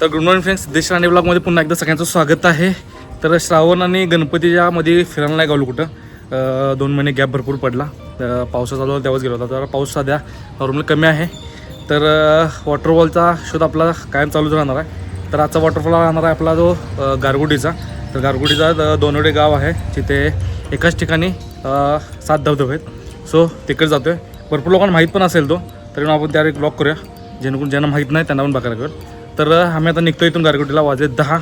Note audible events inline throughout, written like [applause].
तर good morning friends देश राणे ब्लॉगमध्ये पुन्हा एकदा सगळ्यांचं स्वागत आहे. तर श्रावण आणि गणपतीच्या मध्ये फिरायला नाही गावलो कुठं. दोन महिने गॅप भरपूर पडला. तर पावसा चालू होता तेव्हाच गेलो होता. तर पाऊस सध्या नॉर्मल कमी आहे. तर वॉटरफॉलचा शोध आपला कायम चालूच राहणार आहे. तर आजचा वॉटरफॉल राहणार आहे आपला जो गारगुडीचा. तर गारगुडीचा दोनवडे गाव आहे. तिथे एकाच ठिकाणी सात धबधबे आहेत. सो तिकडे जातो आहे भरपूर लोकांना माहीत पण असेल तो. तरी आपण त्यावर एक ब्लॉग करूया. जेणेकरून ज्यांना माहीत नाही त्यांना पण बघायला लागेल तर आम्ही आता निघतो इथून गारगुटीला. वाजले दहा.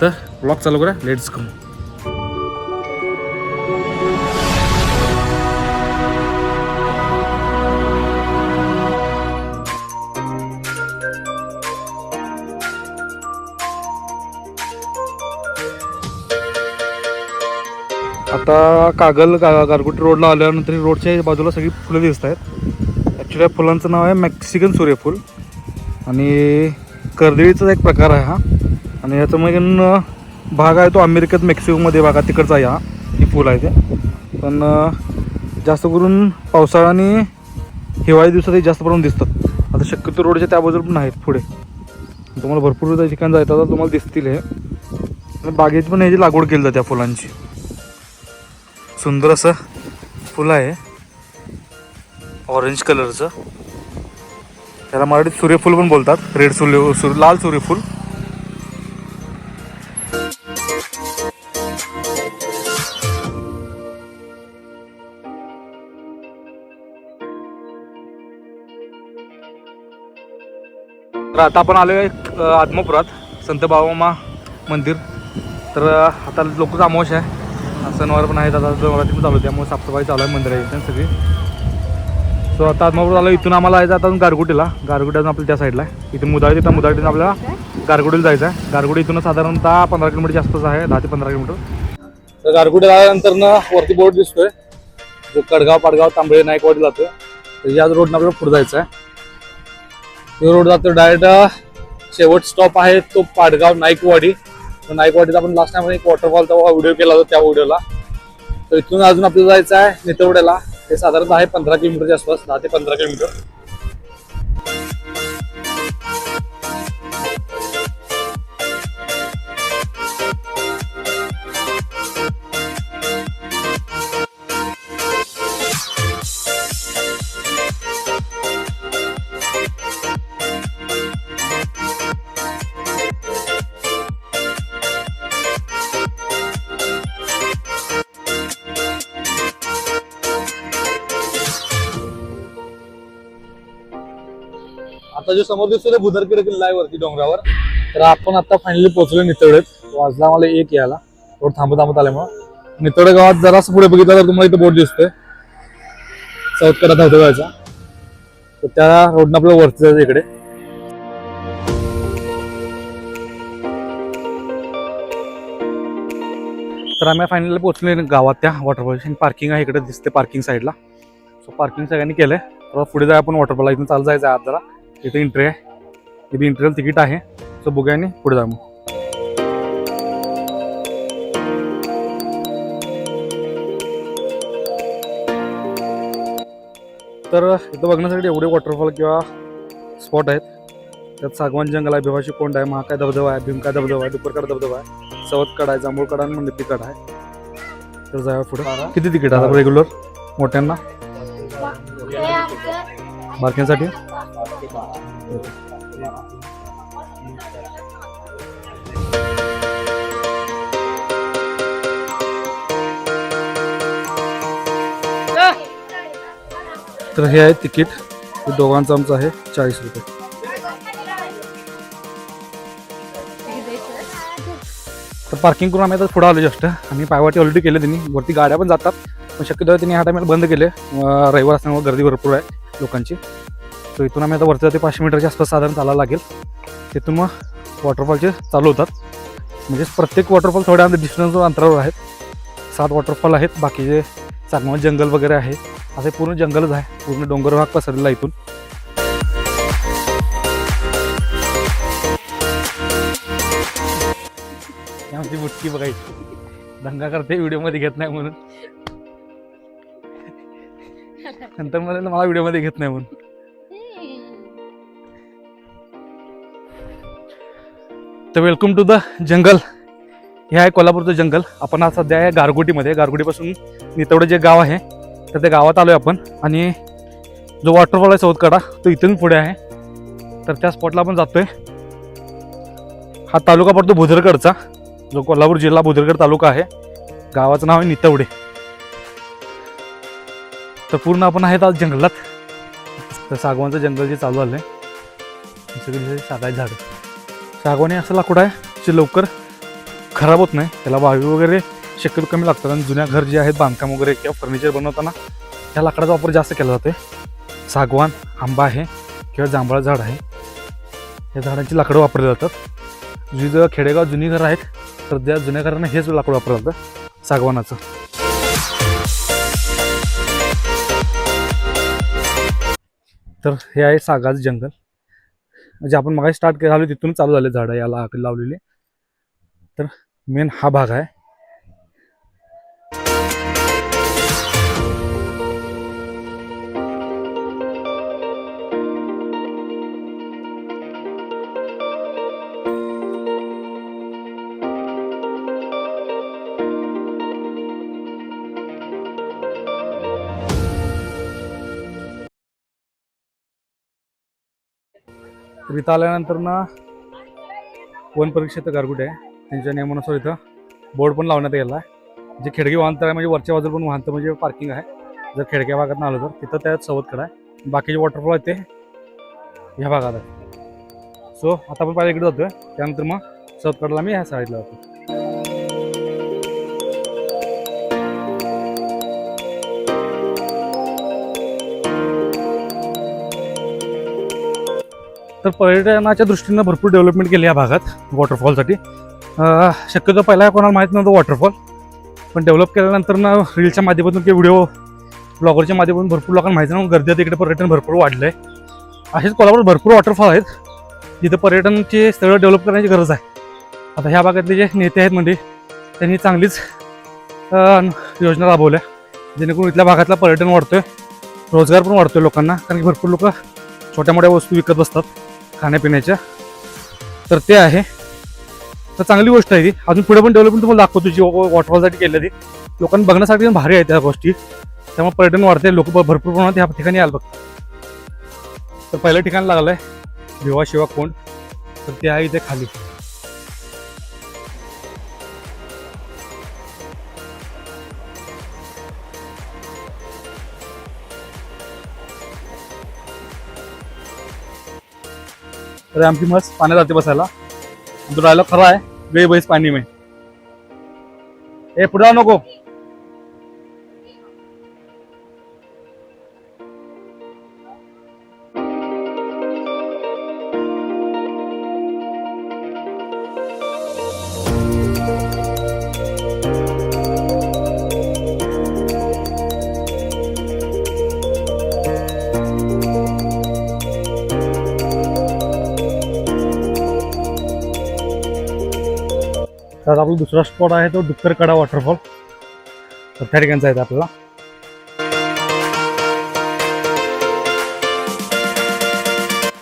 तर ब्लॉग चालू करा. लेट्स गो आता कागल गा गारगुटी रोडला आल्यानंतर रोडच्या बाजूला सगळी फुलं दिसत आहेत ॲक्च्युली या फुलांचं नाव आहे मेक्सिकन सूर्यफूल. आणि कर्दळीचा एक प्रकार आहे हा. आणि याचा मग भाग आहे तो अमेरिकेत मेक्सिकोमध्ये भागा तिकडचा आहे हा. ही फुल आहे ते. पण जास्त करून पावसाळा आणि हिवाळी दिवसातही जास्त प्रमाणात दिसतात. आता शक्यतो रोडच्या त्या बाजूला पण आहेत पुढे. तुम्हाला भरपूर ठिकाण ठिकाणी जायचं तर तुम्हाला दिसतील हे. बागेत पण ह्याची लागवड केली जाते त्या फुलांची. सुंदर असं फुलं आहे. ऑरेंज कलरचं. त्याला मराठीत सूर्यफूल पण बोलतात. रेड सूर्य सूर्य लाल सूर्यफूल. तर आता आपण आलो आहे आत्मपुरात. संत बाबामा मंदिर. तर आता लोक आमोश आहे. सणवार पण आहेत आता नवरात्री पण चालू आहे त्यामुळे साफसफाई चालू आहे मंदिराची सगळी. सो आता आत्मापूर आलो इथून आम्हाला जायचं आता गारगुटीला. गारगुटीतून आपल्या त्या साईडला आहे. इथे मुदाळी तिथं मुदाळीतून आपल्याला गारगुटीला जायचं आहे. गारगुडी इथून साधारणतः पंधरा किलोमीटर जास्तच आहे दहा ते पंधरा किलोमीटर. तर गारगुटी आल्यानंतर ना वरती बोर्ड दिसतोय. जो कडगाव पाडगाव तांबळे नायकवाडी जातोय. तर याच रोडनं आपल्याला पुढे जायचं आहे. तो रोड जातो डायरेक्ट शेवट स्टॉप आहे तो पाडगाव नाईकवाडी. तर नाईकवाडीचा आपण लास्ट टाइम एक वॉटरफॉलचा व्हिडिओ केला होता त्या व्हिडिओला तर इथून अजून आपल्याला जायचं आहे नेतरवड्याला ते साधारणतः आहे पंधरा किलोमीटरच्या आसपास दहा ते पंधरा किलोमीटर. माझ्यासमोर दिसतो ते किल्ला आहे वरती डोंगरावर. तर आपण आता फायनली पोहोचलो नितळेत वाजला मला एक यायला. रोड थांबत थांबत आल्यामुळं. नितळे गावात जरासं पुढे बघितलं तर तुम्हाला इथं बोट दिसतोय. साऊथकडा धबधब्याचा तर त्या रोडनं आपलं वरती जायचं इकडे. तर आम्ही फायनली पोहोचले गावात त्या वॉटरफॉलची पार्किंग आहे. इकडे दिसते पार्किंग साईडला सो पार्किंग सगळ्यांनी केलंय. पुढे जाय आपण वॉटरफॉलला इथून चालू जायचं आहे आत जरा. इथे एंट्री आहे. इथे एंट्रीला तिकीट आहे. सो बघूया आणि पुढे जा मग. तर इथं बघण्यासाठी एवढे वॉटरफॉल किंवा स्पॉट आहेत. त्यात सागवान जंगल आहे भिवाशी कोंड आहे महाकाय धबधबा आहे भीमकाय धबधबा आहे डुपरकड धबधबा आहे सवतकड आहे जांभूळकड आणि मंदिरकड आहे. तर जाऊया पुढे. किती तिकीट आहे रेग्युलर मोठ्यांना? बारक्यांसाठी? तर हे आहे तिकीट. दोघांचं आमचं आहे चाळीस रुपये. तर पार्किंग करून आम्ही आता पुढं आलो जस्ट आम्ही पायवाटी ऑलरेडी केले त्यांनी. वरती गाड्या पण जातात. पण शक्यतो त्यांनी ह्या टायमाला बंद केले. रविवार असल्यामुळे गर्दी भरपूर आहे लोकांची. तर इथून आम्ही आता वरती जाते पाचशे मीटरच्या आसपास साधारण चालायला लागेल. तिथून मग वॉटरफॉलचे चालू होतात. म्हणजे प्रत्येक वॉटरफॉल थोड्या डिस्टन्स अंतरावर आहेत. सात वॉटरफॉल आहेत. बाकीचे चांगलं जंगल वगैरे आहे असे पूर्ण जंगलच आहे. पूर्ण डोंगर भाग पसरलेला आहे इथून. आमची बुटकी बघायची. दंगा करते व्हिडिओमध्ये घेत नाही म्हणून. नंतर मला मला व्हिडिओमध्ये घेत नाही म्हणून. तर वेलकम टू द जंगल हे आहे कोल्हापूरचं जंगल आपण आज सध्या आहे गारगोटीमध्ये. गारगोटीपासून नितवडे जे गाव आहे तर त्या गावात आलो आहे आपण. आणि जो वॉटरफॉल आहे सौदकडा तो इथून पुढे आहे. तर त्या स्पॉटला आपण आहे हा तालुका पडतो भुदरगडचा. जो कोल्हापूर जिल्हा भुदरगड तालुका आहे. गावाचं नाव आहे नितवडे. तर पूर्ण आपण आहेत आज जंगलात. तर सागवानचं जंगल जे चालू आलं आहे सगळी सागाय झाडं. सागवानी असं लाकूड आहे. जे लवकर खराब होत नाही. त्याला वायू वगैरे शक्यतो कमी लागतात. आणि जुन्या घर जे आहेत बांधकाम वगैरे किंवा फर्निचर बनवताना ह्या लाकडाचा वापर जास्त केला जातो सागवान आंबा आहे किंवा जांभळा झाड आहे. या झाडांची लाकडं वापरली जातात. जी खेडेगाव जुनी घरं आहेत तर त्या जुन्या घरांना हेच लाकूड वापरलं जातं. सागवानाचं. तर हे आहे सागाचं जंगल. म्हणजे आपण मग स्टार्ट केलं तिथून चालू झाले झाडं याला लावलेले. तर मेन हा भाग आहे. इथं आल्यानंतर ना वन परीक्षेत गारगुट आहे. त्यांच्या नियमानुसार इथं बोर्ड पण लावण्यात गेला आहे. जे खेडगे वाहनतळ आहे म्हणजे वरच्या बाजूला पण वाहनतं म्हणजे पार्किंग आहे. जर खेडक्या भागात आलो तर तिथं त्यात सवतकडा आहे बाकीचे वॉटरफॉल आहेत ते ह्या भागात आहे सो आता आपण पाहिजे इकडे जातोय. त्यानंतर मग सवतकडला मी ह्या साईडला जातो. तर पर्यटनाच्या दृष्टीनं भरपूर डेव्हलपमेंट केली या भागात वॉटरफॉलसाठी शक्यतो पहिला कोणाला माहीत नव्हतं वॉटरफॉल पण डेव्हलप केल्यानंतर ना रीलच्या माध्यमातून किंवा व्हिडिओ ब्लॉगरच्या माध्यमातून भरपूर लोकांना माहिती ना गर्दी तिकडे पर्यटन भरपूर वाढलं आहे असेच कोल्हापूर भरपूर वॉटरफॉल आहेत. जिथं पर्यटनचे स्थळं डेव्हलप करण्याची गरज आहे. आता ह्या भागातले जे नेते आहेत म्हणजे त्यांनी चांगलीच योजना राबवल्या. जेणेकरून इथल्या भागातला पर्यटन वाढतोय रोजगार पण वाढतोय लोकांना कारण की भरपूर लोक छोट्या मोठ्या वस्तू विकत बसतात. खाण्यापिण्याच्या. तर ते आहे. तर चांगली गोष्ट आहे ती. अजून पुढे पण डेव्हलपमेंट तुम्हाला दाखवतो जी वॉटरफॉलसाठी केली ती. लोकांना बघण्यासाठी पण भारी आहे त्या गोष्टी. त्यामुळे पर्यटन वाढते. लोक भरपूर प्रमाणात ह्या ठिकाणी यायला बघतात. तर पहिलं ठिकाण लागलं आहे भिवा शिवा कोंड तर ते आहे इथे खाली. तर आमची मस्त पाण्यात जाते बसायला. आमचा डायलॉग खरा आहे वे बैस पाणी मे. ए पुढे जाऊ नको. आपला दुसरा स्पॉट आहे तो डुक्करकडा वॉटरफॉल तर त्या ठिकाणी जायचं आपल्याला.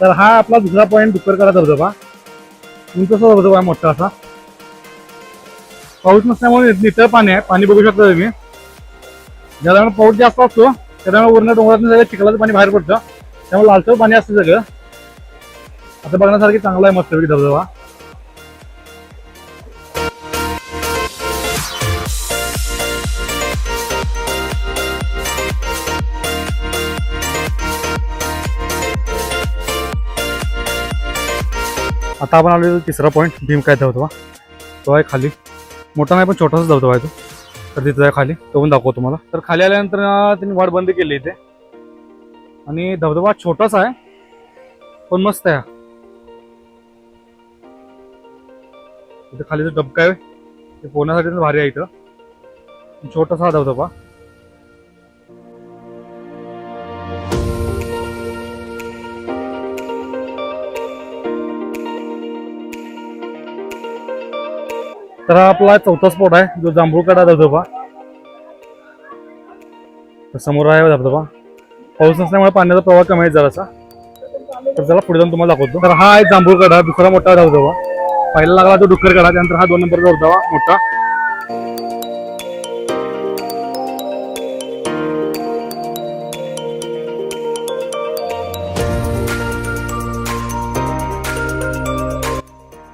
तर हा आपला दुसरा पॉईंट डुक्करकडा धबधबा. उंच धबधबा आहे मोठा असा. पाऊस नसल्यामुळे नितळ पाणी आहे. पाणी बघू शकता तुम्ही. ज्या पाऊस जास्त असतो त्यामुळे टायमाला वरण डोंगरात सगळं चिखलाचं पाणी बाहेर पडतं. त्यामुळे लालसर पाणी असतं सगळं. आता बघण्यासारखी चांगला आहे मस्त धबधबा. आता आपण आलो तिसरा पॉईंट भीम काय धबधबा तो आहे खाली. मोठा नाही पण छोटासा धबधबा आहे तो तर तिथं आहे खाली. तो पण दाखवतो तुम्हाला. तर खाली आल्यानंतर त्यांनी वाट बंद केली इथे. आणि धबधबा छोटासा आहे पण मस्त आहे हा. इथं खाली जो डबका आहे ते पोहण्यासाठी भारी आहे इथं. छोटासा हा धबधबा तर हा आपला चौथा स्पॉट आहे जो जांभूळकडा धबधबा. समोर आहे धबधबा. पाऊस नसल्यामुळे पाण्याचा प्रवाह कमी आहे जरासा. तर चला पुढे जाऊन तुम्हाला दाखवतो. तर हा आहे जांभूळकडा दुसरा मोठा धबधबा. पहिला लागला तो डुक्करकडा त्यानंतर हा दोन नंबरचा धबधबा मोठा.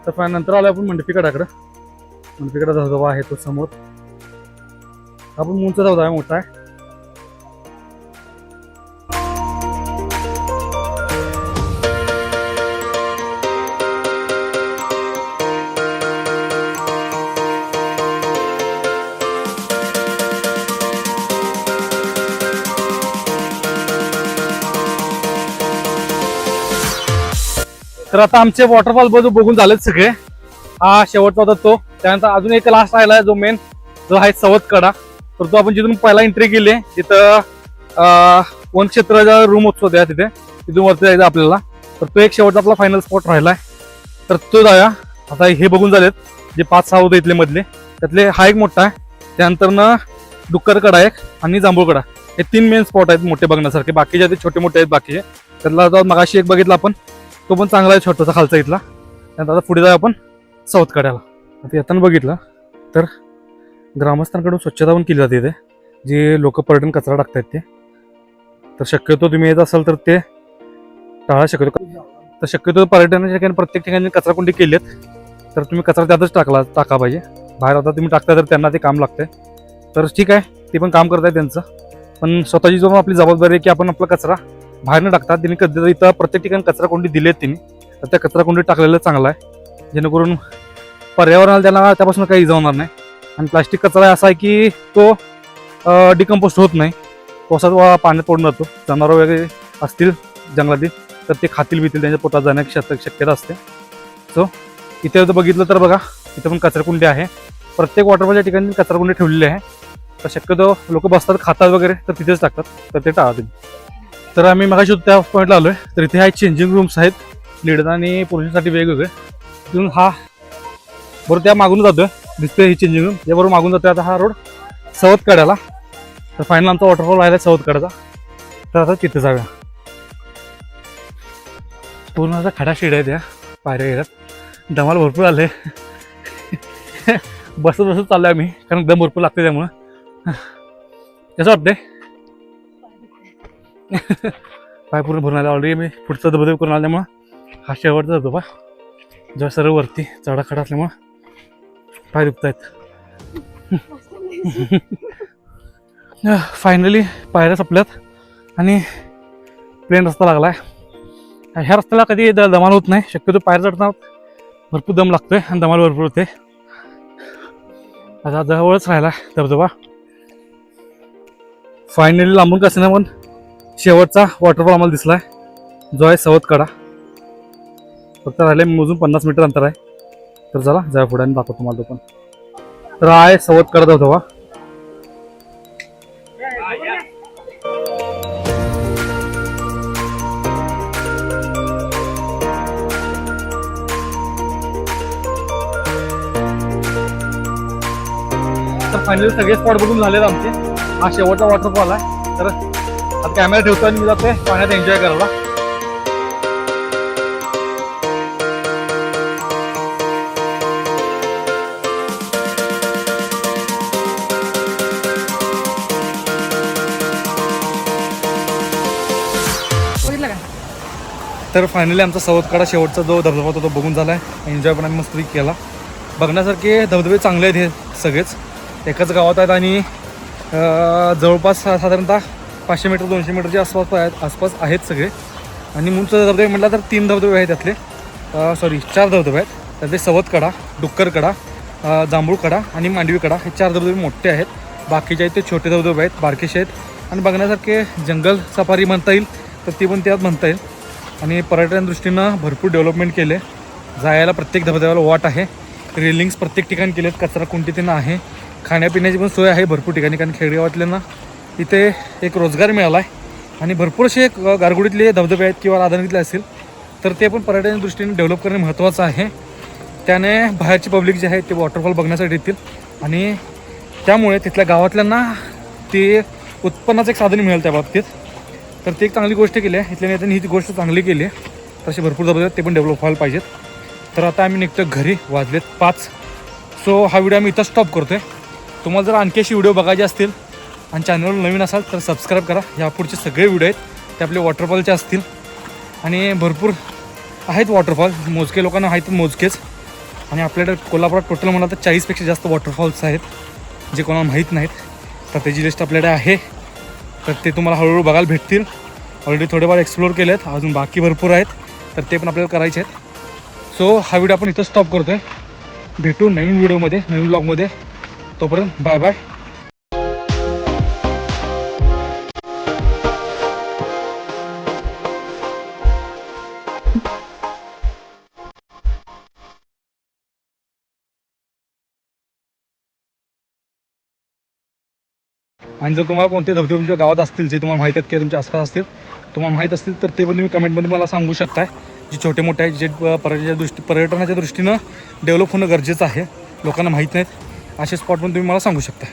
तर नंतर आलो आपण मंडपी कडाकडं. मंडपीकडा धबधबा आहे तो समोर. हा पण उंच धबधबा आहे मोठा. आहे तर आता आमचे वॉटरफॉल बाजू बघून झालेत सगळे. हा शेवटचा होता तो. त्यानंतर अजून एक लास्ट राहिला जो मेन जो आहे सवत कडा तर तो आपण जिथून पहिला एंट्री केली तिथं वन क्षेत्राचा रूम द्या तिथे. तिथून वरती जायचं आपल्याला. तर तो एक शेवटचा आपला फायनल स्पॉट राहिलाय. तर तो जाऊया. आता हे बघून झालेत जे पाच सहा होते इथले मधले. त्यातले हा एक मोठा आहे. त्यानंतर ना डुक्कर कडा एक आणि जांभूळ कडा हे तीन मेन स्पॉट आहेत मोठे बघण्यासारखे. बाकीचे ते छोटे मोठे आहेत बाकीचे. त्यातला जो मगाशी एक बघितला आपण. तो पण चांगला आहे छोटासा खालचा इथला. त्यानंतर आता पुढे जाऊ आपण साऊथ कड्याला आता येताना बघितलं तर ग्रामस्थांकडून स्वच्छता पण केली जाते इथे. जे लोक पर्यटन कचरा टाकतायत ते. तर शक्यतो तुम्ही येत असाल तर ते टाळा शक्यतो. तर शक्यतो पर्यटनाच्या ठिकाणी प्रत्येक ठिकाणी कचरा कुंडी केली तर तुम्ही कचरा त्यातच टाकला टाका पाहिजे. बाहेर आता तुम्ही टाकता तर त्यांना ते काम लागतंय. तर ठीक आहे ते पण काम करत आहे त्यांचं. पण स्वतःची जो आपली जबाबदारी आहे की आपण आपला कचरा बाहेर न टाकतात त्यांनी कधी इथं प्रत्येक ठिकाणी कचरा कोंडी दिली आहेत त्यांनी. तर त्या कचरा टाकलेलं चांगलं आहे. जेणेकरून पर्यावरणाला त्यांना त्यापासून काही इजा होणार नाही. आणि प्लास्टिक कचरा असा आहे की तो डिकम्पोस्ट होत नाही. तो वा- पाण्यात पडून जातो. जनावर वगैरे असतील जंगलातील तर ते खातील बितील त्यांच्या पोटात जाण्याची शक- शक्यता असते. सो इथे जर बघितलं तर बघा इथं पण कचराकुंडी आहे. प्रत्येक वॉटरफॉलच्या ठिकाणी कचराकुंडी ठेवलेली आहे. तर शक्यतो लोक बसतात खातात वगैरे तर तिथेच टाकतात. तर ते टाळा तर आम्ही मगाशी त्या पॉईंटला आहे तर इथे हा चेंजिंग रूम्स आहेत. लेडीज आणि पुरुषांसाठी वेगवेगळे. तिथून हा बरोबर त्या मागून जातोय. दिसतोय ही चेंजिंग रूम याबरोबर मागून जातोय आता हा रोड सवत कड्याला तर फायनल आमचा वॉटरफॉल राहिला सवत कड्याचा तर आता तिथे जाऊया. पूर्ण असा खडा शेड आहे त्या पायऱ्या गेल्यात दमाल भरपूर आले. [laughs] बसत बसत चाललोय आम्ही कारण दम भरपूर लागते त्यामुळं. कसं वाटतंय? [laughs] पाय पूर्ण भरून आला. ऑलरेडी मी पुढचा धबधबा करून आल्यामुळं. हा शेवटचा धबधबा. जेव्हा सर्व वरती चढा खडा असल्यामुळं. पाय दुखतायत फायनली पायऱ्या संपल्यात आणि प्लेन रस्ता लागलाय. ह्या रस्त्याला कधी दमाल होत नाही शक्यतो पायऱ्या चढताना भरपूर दम लागतोय आणि दमाल भरपूर होते. आता जवळच राहिला धबधबा. फायनली लांबून कसं पण शेवटचा वॉटरफॉल आम्हाला दिसलाय. जो आहे सवत कडा फक्त राहिले मोजून पन्नास मीटर अंतर आहे. तर चला जरा पुढे आणि दाखवतो तुम्हाला तो पण. तर हा आहे सवत कडा धबधबा तर फायनली सगळे स्पॉट बघून झालेत आमचे. हा शेवटचा वॉटरफॉल आहे. तर आता कॅमेरा ठेवतो आणि मी जातोय पाण्यात एन्जॉय करायला. तर फायनली आमचा सवतकडा शेवटचा जो धबधबा होता तो बघून झाला आहे एन्जॉय पण आम्ही मस्त केला. बघण्यासारखे धबधबे चांगले आहेत हे सगळेच. एकाच गावात आहेत आणि जवळपास सा- साधारणतः पाचशे मीटर दोनशे मीटरच्या आसपास आहेत आसपास आहेत सगळे. आणि मुंच धबधबे म्हटलं तर तीन धबधबे आहेत त्यातले. सॉरी चार धबधबे आहेत. त्यातले सवतकडा डुक्करकडा जांभूळकडा आणि मांडवीकडा हे चार धबधबे मोठे आहेत. बाकीचे आहेत ते छोटे धबधबे आहेत बारकेशे आहेत. आणि बघण्यासारखे जंगल सफारी म्हणता येईल तर ती पण त्यात म्हणता येईल. आणि पर्यटन दृष्टीनं भरपूर डेव्हलपमेंट केले. जायला प्रत्येक धबधब्याला वाट आहे. रेलिंग्स प्रत्येक ठिकाणी केलेत. कचरा कोणती त्यांना आहे. खाण्यापिण्याची पण सोय आहे भरपूर ठिकाणी. कारण खेडेगावातल्यांना इथे एक रोजगार मिळाला आहे आणि भरपूर असे एक गारगुडीतले धबधबे आहेत किंवा राधानगरीतले असतील तर ते पण पर्यटन दृष्टीने डेव्हलप करणे महत्त्वाचं आहे. त्याने बाहेरची पब्लिक जे आहे ते वॉटरफॉल बघण्यासाठी येतील. आणि त्यामुळे तिथल्या गावातल्यांना ते उत्पन्नाचं एक साधन मिळेल त्या बाबतीत. तर ते एक चांगली गोष्ट केली आहे. इथल्या नेत्यांनी ही गोष्ट चांगली केली आहे. तसे भरपूर जबाबदार आहेत, ते पण डेव्हलप व्हायला पाहिजेत. तर आता आम्ही निघतो घरी वाजलेत पाच. सो हा व्हिडिओ आम्ही इथं स्टॉप करतो आहे तुम्हाला जर आणखी अशी व्हिडिओ बघायचे असतील आणि चॅनलवर नवीन असाल तर सबस्क्राईब करा. यापुढचे सगळे व्हिडिओ आहेत. ते आपले वॉटरफॉलचे असतील. आणि भरपूर आहेत वॉटरफॉल मोजके लोकांना आहेत मोजकेच. आणि आपल्याकडे कोल्हापुरात टोटल म्हणा तर चाळीसपेक्षा जास्त वॉटरफॉल्स आहेत जे कोणाला माहीत नाहीत. तर त्याची लिस्ट आपल्याकडे आहे. तर ते तुम्हाला हळूहळू बघायला भेटतील. ऑलरेडी थोडेफार एक्सप्लोअर केले आहेत अजून बाकी भरपूर आहेत. तर ते पण आपल्याला करायचे आहेत. सो हा व्हिडिओ आपण इथं स्टॉप करतो आहे भेटू नवीन व्हिडिओमध्ये नवीन ब्लॉगमध्ये तोपर्यंत बाय बाय आणि जर तुम्हाला कोणते धबधबे तुमच्या गावात असतील जे तुम्हाला माहीत आहेत किंवा तुमच्या आसपास असतील तुम्हाला माहीत असतील तर ते पण तुम्ही कमेंटमध्ये मला सांगू शकताय. जे छोटे मोठे आहेत जे पर्यटनाच्या दृष्टी पर्यटनाच्या दृष्टीनं डेव्हलप होणं गरजेचं आहे. लोकांना माहीत नाहीत. असे स्पॉट पण तुम्ही मला सांगू शकता